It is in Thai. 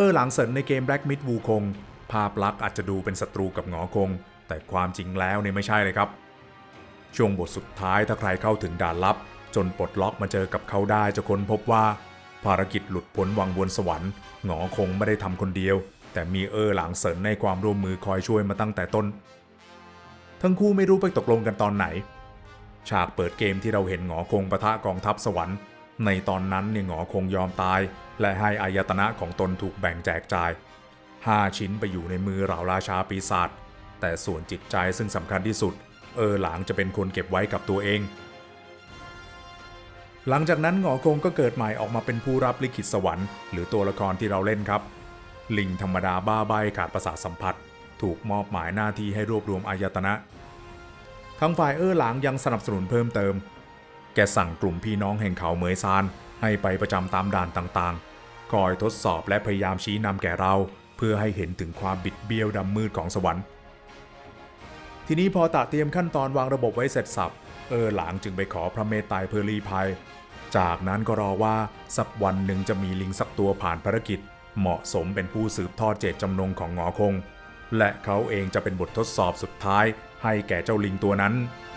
ออหลังเซินในเกม Black Myth วูคง ภาพลักษณ์อาจจะดูเป็นศัตรูกับหงอคง แต่ความจริงแล้วเนี่ยไม่ใช่เลยครับ ช่วงบทสุดท้ายถ้าใครเข้าถึงด่านลับ จนปลดล็อกมาเจอกับเขาได้จะค้นพบว่า ภารกิจหลุดพ้นวังวนสวรรค์หงอคงไม่ได้ทำคนเดียว แต่มีเออหลังเซินในความร่วมมือคอยช่วยมาตั้งแต่ต้น ทั้งคู่ไม่รู้ไปตกลงกันตอนไหน ฉากเปิดเกมที่เราเห็นหงอคงปะทะกองทัพสวรรค์ ในตอนนั้นเนี่ยหงอคงยอมตาย และให้อายตนะของตนถูกแบ่งแจกจ่าย5ชิ้นไปอยู่ในมือเหล่าราชาปีศาจแต่ส่วนจิตใจซึ่งสำคัญที่สุด เออหลางจะเป็นคนเก็บไว้กับตัวเอง หลังจากนั้นหงอคงก็เกิดใหม่ออกมาเป็นผู้รับลิขิตสวรรค์หรือตัวละครที่เราเล่นครับ ลิงธรรมดาบ้าใบขาดประสาทสัมผัส ถูกมอบหมายหน้าที่ให้รวบรวมอายตนะทางฝ่ายเออหลางยังสนับสนุนเพิ่มเติม กสั่งกลุ่มพี่น้องแห่งเขาเหมยซานให้ไปประจำตามด่านต่างๆ คอยทดสอบและพยายามชี้นำแก่เรา เพื่อให้เห็นถึงความบิดเบี้ยวดำมืดของสวรรค์ ทีนี้พอตะเตรียมขั้นตอนวางระบบไว้เสร็จสับ เออหลางจึงไปขอพระเมตไตรเพื่อรีภัย จากนั้นก็รอว่าสักวันหนึ่งจะมีลิงสักตัวผ่านภารกิจ เหมาะสมเป็นผู้สืบทอดเจตจำนงของหงอคง และเขาเองจะเป็นบททดสอบสุดท้ายให้แก่เจ้าลิงตัวนั้น「